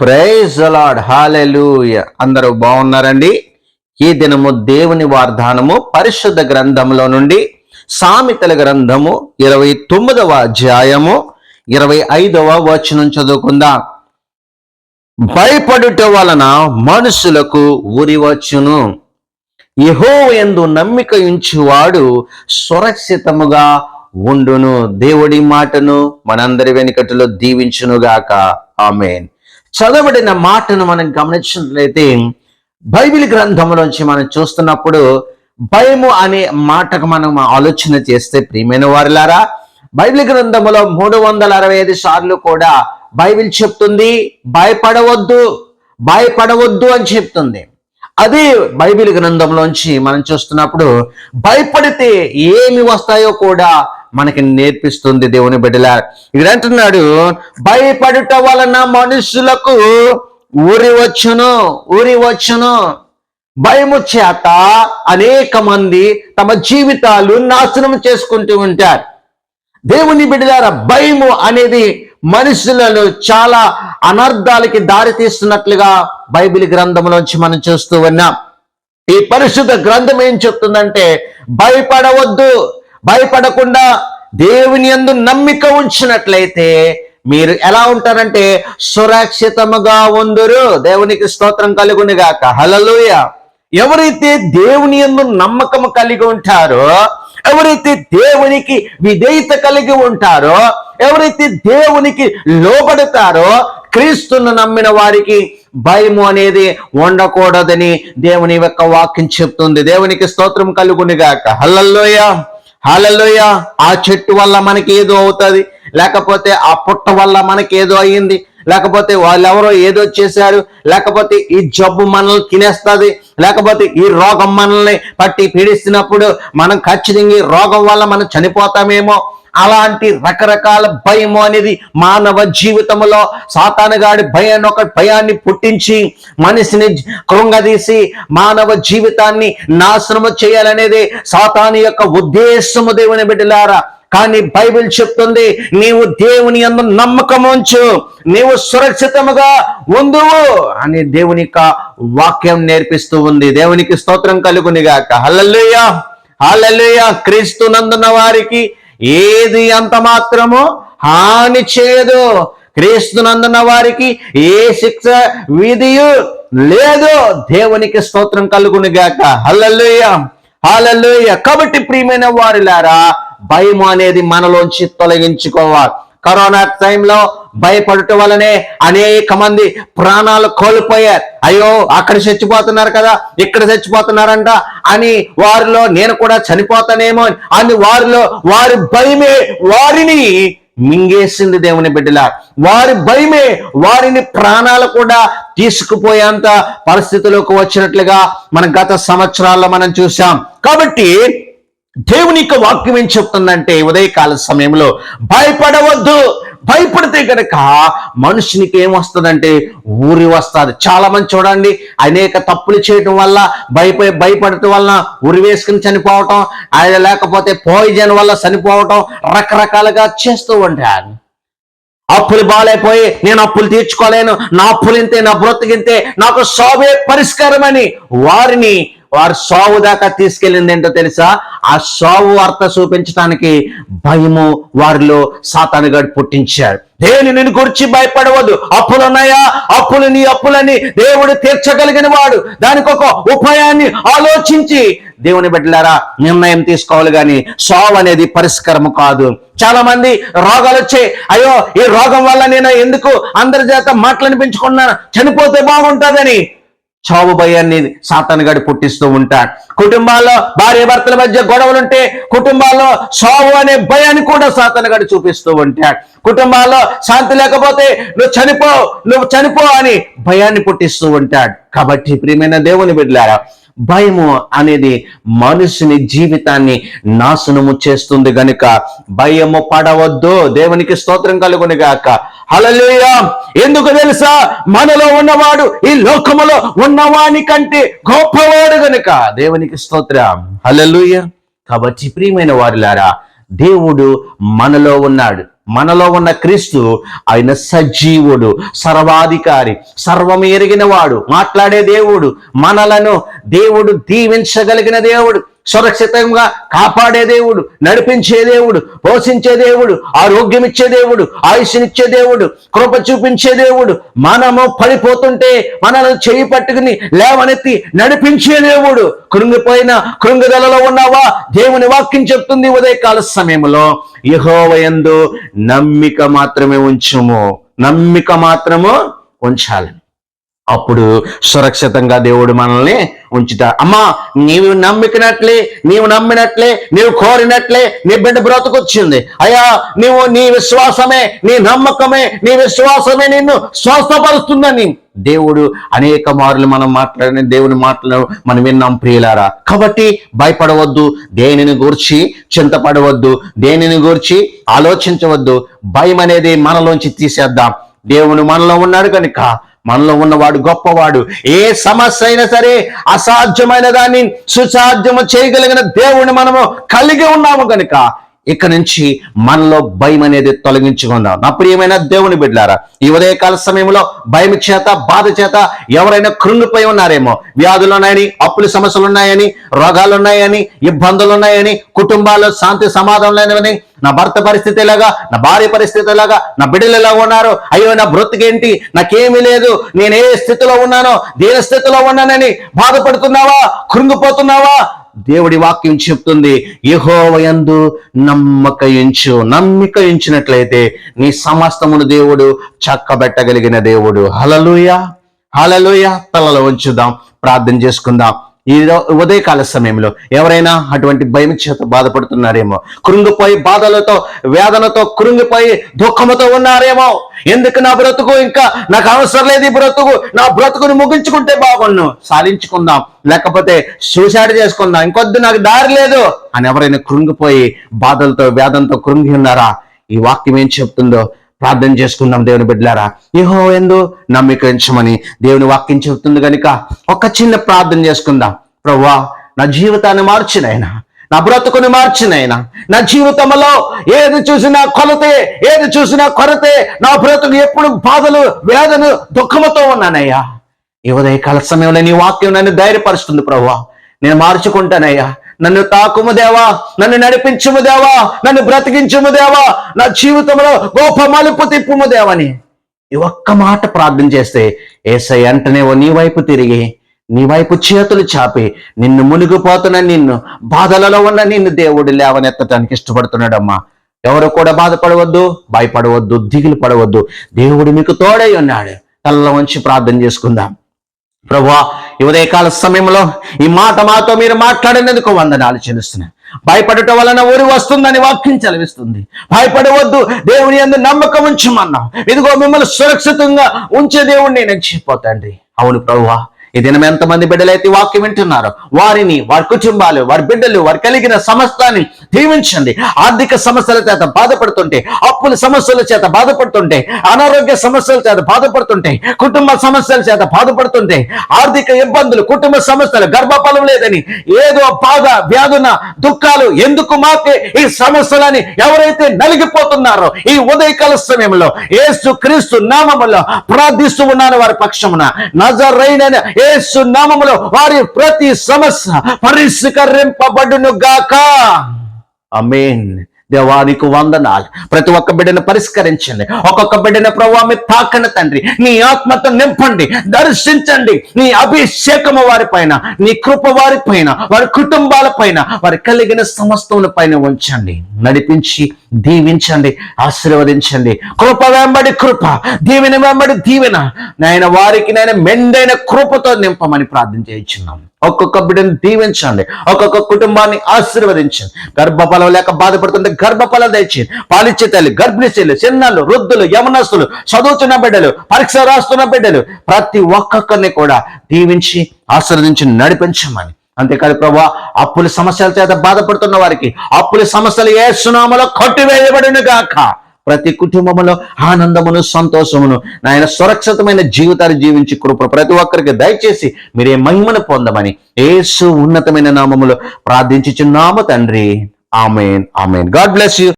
Praise అలాడ్ hallelujah అందరూ బాగున్నారండి? ఈ దినము దేవుని వాగ్దానము పరిశుద్ధ గ్రంథంలో నుండి సామెతల గ్రంథము ఇరవై తొమ్మిదవ అధ్యాయము ఇరవై ఐదవ వచనం చదువుకుందాం. భయపడుట వలన మనుషులకు ఉరి వచ్చును. యహో ఎందు నమ్మిక ఉంచువాడు సురక్షితముగా ఉండును. దేవుడి మాటను మనందరి వెనుకటిలో దీవించునుగాక. ఆమెన్. చదవబడిన మాటను మనం గమనించినట్లయితే బైబిల్ గ్రంథంలోంచి మనం చూస్తున్నప్పుడు భయము అనే మాటకు మనం ఆలోచన చేస్తే ప్రియమైన వారిలారా బైబిల్ గ్రంథంలో మూడు వందల అరవై ఐదు సార్లు కూడా బైబిల్ చెప్తుంది భయపడవద్దు భయపడవద్దు అని చెప్తుంది. అదే బైబిల్ గ్రంథంలోంచి మనం చూస్తున్నప్పుడు భయపడితే ఏమి వస్తాయో కూడా మనకి నేర్పిస్తుంది దేవుని బిడ్డల ఇక్కడ అంటున్నాడు భయపడుట వలన మనుషులకు ఊరి వచ్చును ఊరి వచ్చును. భయము చేత అనేక మంది తమ జీవితాలు నాశనం చేసుకుంటూ ఉంటారు. దేవుని బిడ్డలార భయము అనేది మనుషులను చాలా అనర్థాలకి దారి తీస్తున్నట్లుగా బైబిల్ గ్రంథంలోంచి మనం చూస్తూ ఉన్నాం. ఈ పరిశుద్ధ గ్రంథం ఏం చెప్తుందంటే భయపడవద్దు. భయపడకుండా దేవుని యందు నమ్మిక ఉంచినట్లయితే మీరు ఎలా ఉంటారంటే సురక్షితముగా ఉందరు. దేవునికి స్తోత్రం కలుగుని గాక హలలుయ ఎవరైతే దేవుని యందు నమ్మకం కలిగి ఉంటారో ఎవరైతే దేవునికి విధేయత కలిగి ఉంటారో ఎవరైతే దేవునికి లోబడతారో క్రీస్తును నమ్మిన వారికి భయము అనేది ఉండకూడదని దేవుని యొక్క వాక్యం చెప్తుంది. దేవునికి స్తోత్రం కలుగునిగాక. హల్లల్లోయ హాలలోయ. ఆ చెట్టు వల్ల మనకి ఏదో అవుతుంది. లేకపోతే ఆ పుట్ట వల్ల మనకి ఏదో అయ్యింది. లేకపోతే వాళ్ళెవరో ఏదో చేశారు. లేకపోతే ఈ జబ్బు మనల్ని తినేస్తుంది. లేకపోతే ఈ రోగం మనల్ని పట్టి పీడిస్తున్నప్పుడు మనం ఖచ్చితంగా ఈ రోగం వల్ల మనం చనిపోతామేమో. అలాంటి రకరకాల భయము అనేది మానవ జీవితంలో సాతానగాడి భయాన్ని ఒక భయాన్ని పుట్టించి మనిషిని కృంగదీసి మానవ జీవితాన్ని నాశనము చేయాలనేది సాతాని యొక్క ఉద్దేశము దేవుని బిడ్డలారా. కానీ బైబిల్ చెప్తుంది నీవు దేవుని అందు నమ్మకం ఉంచు నీవు సురక్షితముగా ఉందువు అని దేవుని యొక్క వాక్యం నేర్పిస్తూ ఉంది. దేవునికి స్తోత్రం కలుగునిగాక. హల్లెలూయ హల్లెలూయ. క్రీస్తు నందున్న వారికి ఏది అంత మాత్రము హాని చేయదు. క్రీస్తునందున్న వారికి ఏ శిక్ష విధియు లేదు. దేవునికి స్తోత్రం కలుగునిగాక. హల్లెలూయ హల్లెలూయ. కాబట్టి ప్రియమైన వారిలారా భయం అనేది మనలోంచి తొలగించుకోవాలి. కరోనా టైంలో భయపడటం వల్లనే అనేక మంది ప్రాణాలు కోల్పోయారు. అయ్యో అక్కడ చచ్చిపోతున్నారు కదా ఇక్కడ చచ్చిపోతున్నారంట అని వారిలో నేను కూడా చనిపోతానేమో అని. వారిలో వారి భయమే వారిని మింగేసింది దేవుని బిడ్డలా. వారి భయమే వారిని ప్రాణాలు కూడా తీసుకుపోయేంత పరిస్థితిలోకి వచ్చినట్లుగా మన గత సంవత్సరాల్లో మనం చూసాం కాబట్టి దేవుని యొక్క వాక్యం ఏం చెప్తుందంటే ఉదయకాల సమయంలో భయపడవద్దు. భయపడితే కనుక మనుషునికి ఏమొస్తుందంటే? ఊరి వస్తుంది. చాలా మంది చూడండి అనేక తప్పులు చేయటం వల్ల భయపడి భయపడటం వలన ఉరి వేసుకుని చనిపోవటం అది లేకపోతే పాయిజన్ వల్ల చనిపోవటం రకరకాలుగా చేస్తూ ఉంటారు. అప్పులు బాగాలేపోయి నేను అప్పులు తీర్చుకోలేను నా అప్పులు ఇంతే నా బ్రతుకింతే నాకు సావే పరిష్కారం అని వారిని వారు సావు దాకా తీసుకెళ్ళింది ఏంటో తెలుసా? ఆ సావు వార్త చూపించడానికి భయము వారిలో సాతానుగాడు పుట్టించాడు. దేవుని నేను గురించి భయపడవద్దు. అప్పులున్నాయా అప్పులు నీ అప్పులని దేవుడు తీర్చగలిగిన వాడు. దానికి ఒక ఉపాయాన్ని ఆలోచించి దేవుని బిడ్డలారా నిర్ణయం తీసుకోవాలి కానీ సావు అనేది పరిష్కారం కాదు. చాలా మంది రోగాలు వచ్చాయి అయ్యో ఈ రోగం వల్ల నేను ఎందుకు అందరి చేత మాటలు అనిపించుకున్నాను? చనిపోతే బాగుంటుందని చావు భయాన్ని సాతానుగాడు పుట్టిస్తూ ఉంటాడు. కుటుంబాల్లో భార్య భర్తల మధ్య గొడవలుంటే కుటుంబాల్లో చావు అనే భయాన్ని కూడా సాతానుగాడు చూపిస్తూ ఉంటాడు. కుటుంబాల్లో శాంతి లేకపోతే నువ్వు చనిపో నువ్వు చనిపో అని భయాన్ని పుట్టిస్తూ ఉంటాడు. కాబట్టి ప్రియమైన దేవుని బిడ్డలారా భయము అనేది మనుషుని జీవితాన్ని నాశనము చేస్తుంది గనుక భయము పడవద్దు. దేవునికి స్తోత్రం కలుగుని గాక. హలలుయ ఎందుకు తెలుసా? మనలో ఉన్నవాడు ఈ లోకములో ఉన్నవాని కంటే గొప్పవాడు గనుక దేవునికి స్తోత్రం. హలలుయ కాబట్టి ప్రియమైన వారిలారా దేవుడు మనలో ఉన్నాడు. మనలో ఉన్న క్రీస్తు ఆయన సజీవుడు సర్వాధికారి సర్వం ఎరిగిన వాడు మాట్లాడే దేవుడు మనలను దేవుడు దీవించగలిగిన దేవుడు. సురక్షితంగా కాపాడే దేవుడు నడిపించే దేవుడు పోషించే దేవుడు ఆరోగ్యం ఇచ్చే దేవుడు ఆయుష్నిచ్చే దేవుడు కృప చూపించే దేవుడు మనము పడిపోతుంటే మనల్ని చేయి పట్టుకుని లేవనెత్తి నడిపించే దేవుడు. కృంగిపోయిన కృంగిదలలో ఉన్నావా? దేవుని వాక్యం చెప్తుంది ఉదయకాల సమయంలో. యహోవయందు నమ్మిక మాత్రమే ఉంచుము. నమ్మిక మాత్రము ఉంచాలి. అప్పుడు సురక్షితంగా దేవుడు మనల్ని ఉంచుతా. అమ్మా నీవు నమ్మికినట్లే నీవు నమ్మినట్లే నీవు కోరినట్లే నీ బిడ్డ బ్రతుకొచ్చింది. అయ్యా నీవు నీ విశ్వాసమే నీ నమ్మకమే నీ విశ్వాసమే నిన్ను స్వస్థపరుస్తుందని దేవుడు అనేక మార్లు మనం మాట్లాడిన దేవుని మాటలు మనం విన్నాం ప్రియులారా. కాబట్టి భయపడవద్దు దేనిని గూర్చి చింతపడవద్దు దేనిని గూర్చి ఆలోచించవద్దు. భయం అనేది మనలోంచి తీసేద్దాం. దేవుని మనలో ఉన్నాడు కనుక మనలో ఉన్నవాడు గొప్పవాడు. ఏ సమస్య అయినా సరే అసాధ్యమైన దాన్ని సుసాధ్యము చేయగలిగిన దేవుని మనము కలిగి ఉన్నాము కనుక ఇక నుంచి మనలో భయం అనేది తొలగించుకుందాం. నా ప్రియమైన దేవుని బిడ్డారా ఈ ఉదయకాల సమయంలో భయం చేత బాధ చేత ఎవరైనా కృంగిపోయి ఉన్నారేమో? వ్యాధులు ఉన్నాయని అప్పుల సమస్యలు ఉన్నాయని రోగాలు ఉన్నాయని ఇబ్బందులు ఉన్నాయని కుటుంబాల్లో శాంతి సమాధానం లేనివని నా భర్త పరిస్థితి ఎలాగా నా భార్య పరిస్థితి ఎలాగా నా బిడ్డలు ఎలా ఉన్నారు అయ్యో నా బ్రతికేంటి నాకేమీ లేదు నేను ఏ స్థితిలో ఉన్నానో దేని స్థితిలో ఉన్నానని బాధపడుతున్నావా కృంగిపోతున్నావా? దేవుడి వాక్యం చెప్తుంది యహోవయందు నమ్మక ఎంచు నమ్మిక ఎంచినట్లయితే నీ సమస్తమును దేవుడు చక్కబెట్టగలిగిన దేవుడు. హలలుయ హలలుయ తలలో ఉంచుదాం ప్రార్థన చేసుకుందాం. ఈ ఉదయకాల సమయంలో ఎవరైనా అటువంటి భయం చేత బాధపడుతున్నారేమో కృంగిపోయి బాధలతో వేదనతో కృంగిపోయి దుఃఖముతో ఉన్నారేమో ఎందుకు నా బ్రతుకు ఇంకా నాకు అవసరం లేదు ఈ బ్రతుకు నా బ్రతుకుని ముగించుకుంటే బాగున్ను సాధించుకుందాం లేకపోతే సూసైడ్ చేసుకుందాం ఇంకొద్దు నాకు దారి లేదు అని ఎవరైనా కృంగిపోయి బాధలతో వేదంతో కృంగి ఉన్నారా? ఈ వాక్యం ఏం చెప్తుందో ప్రార్థన చేసుకుందాం దేవుని బిడ్డలారా. ఏహో ఎందు నమ్మికరించమని దేవుని వాక్యం చెబుతుంది కనుక ఒక చిన్న ప్రార్థన చేసుకుందాం. ప్రవ్వా నా జీవితాన్ని మార్చినైనా నా బ్రతుకుని మార్చినైనా నా జీవితంలో ఏది చూసినా కొలతే ఏది చూసినా కొరతే నా బ్రతుకు ఎప్పుడు బాధలు వేదను దుఃఖముతో ఉన్నానయ్యా. ఈ ఉదయకాల సమయంలో నీ వాక్యం నన్ను ధైర్యపరుస్తుంది ప్రవ్వా. నేను మార్చుకుంటానయ్యా. నన్ను తాకుము దేవా నన్ను నడిపించుము దేవా నన్ను బ్రతికించుము దేవా నా జీవితంలో గొప్ప మలుపు తిప్పుము దేవని. ఈ ఒక్క మాట ప్రార్థన చేస్తే ఏసై అంటనే ఓ నీ వైపు తిరిగి నీ వైపు చేతులు చాపి నిన్ను మునిగిపోతున్న నిన్ను బాధలలో ఉన్న నిన్ను దేవుడు లేవనెత్తటానికి ఇష్టపడుతున్నాడమ్మా. ఎవరు కూడా బాధపడవద్దు భయపడవద్దు దిగులు పడవద్దు. దేవుడు మీకు తోడై ఉన్నాడు. తల్ల వంచి ప్రార్థన చేసుకుందాం. ప్రభా ఉదయకాల సమయంలో ఈ మాట మాతో మీరు మాట్లాడినందుకు వందనాలు చెల్లిస్తున్నాను. భయపడటం వలన ఊరి వస్తుందని వాక్యం చదివిస్తుంది. భయపడవద్దు దేవుని అందు నమ్మకం ఉంచమన్నాం ఇదిగో మిమ్మల్ని సురక్షితంగా ఉంచే దేవుడిని నేను చెప్పిపోతాండి అవును ప్రభువా ఈ దినం ఎంతమంది బిడ్డలైతే వాక్యం వింటున్నారు వారిని వారి కుటుంబాలు వారి బిడ్డలు వారి కలిగిన సమస్తాన్ని దీవించండి. ఆర్థిక సమస్యల చేత బాధపడుతుంటే అప్పుల సమస్యల చేత బాధపడుతుంటే అనారోగ్య సమస్యల చేత బాధపడుతుంటే కుటుంబ సమస్యల చేత బాధపడుతుంటే ఆర్థిక ఇబ్బందులు కుటుంబ సమస్యలు గర్భఫలం లేదని ఏదో బాధ వ్యాధున దుఃఖాలు ఎందుకు మాకే ఈ సమస్యలని ఎవరైతే నలిగిపోతున్నారో ఈ ఉదయకాల సమయంలో ఏసు క్రీస్తు నామములో ప్రార్థిస్తూ ఉన్నాను వారి పక్షమున. నజరైన యేసు నామములో వారి ప్రతి సమస్య పరిష్కరింపబడును గాక. అమేన్ దేవానికి వందనాలు. ప్రతి ఒక్క బిడ్డను పరిష్కరించండి. ఒక్కొక్క బిడ్డను ప్రభావి మీ తాకన తండ్రి. నీ ఆత్మతో నింపండి. దర్శించండి. నీ అభిషేకము వారి పైన నీ కృప వారి పైన వారి కుటుంబాల పైన వారి కలిగిన సమస్తముల పైన ఉంచండి. నడిపించి దీవించండి ఆశీర్వదించండి. కృప వెంబడి కృప దీవెన వెంబడి దీవెన. నాయన వారికి నేను మెండైన కృపతో నింపమని ప్రార్థన చేయించున్నాం. ఒక్కొక్క బిడ్డను దీవించండి ఒక్కొక్క కుటుంబాన్ని ఆశీర్వదించండి. గర్భఫలం లేక బాధపడుతుంటే గర్భఫలం దయచేయండి పాలిచ్చే తల్లి గర్భిణీ చిన్నలు వృద్ధులు యమనస్తులు చదువుతున్న బిడ్డలు పరీక్ష రాస్తున్న బిడ్డలు ప్రతి ఒక్కొక్కరిని కూడా దీవించి ఆశీర్వదించి నడిపించమని అంతేకాదు ప్రభా అప్పుల సమస్యల చేత బాధపడుతున్న వారికి అప్పుల సమస్యలు ఏ సునామలో కొట్టివేయబడిన గాక ప్రతి కుటుంబములో ఆనందమును సంతోషమును నాయన సురక్షితమైన జీవితాలు జీవించి కృప ప్రతి ఒక్కరికి దయచేసి మీరే మహిమను పొందమని ఏసు ఉన్నతమైన నామములో ప్రార్థించుచున్నాము తండ్రి. Amen amen. God bless you.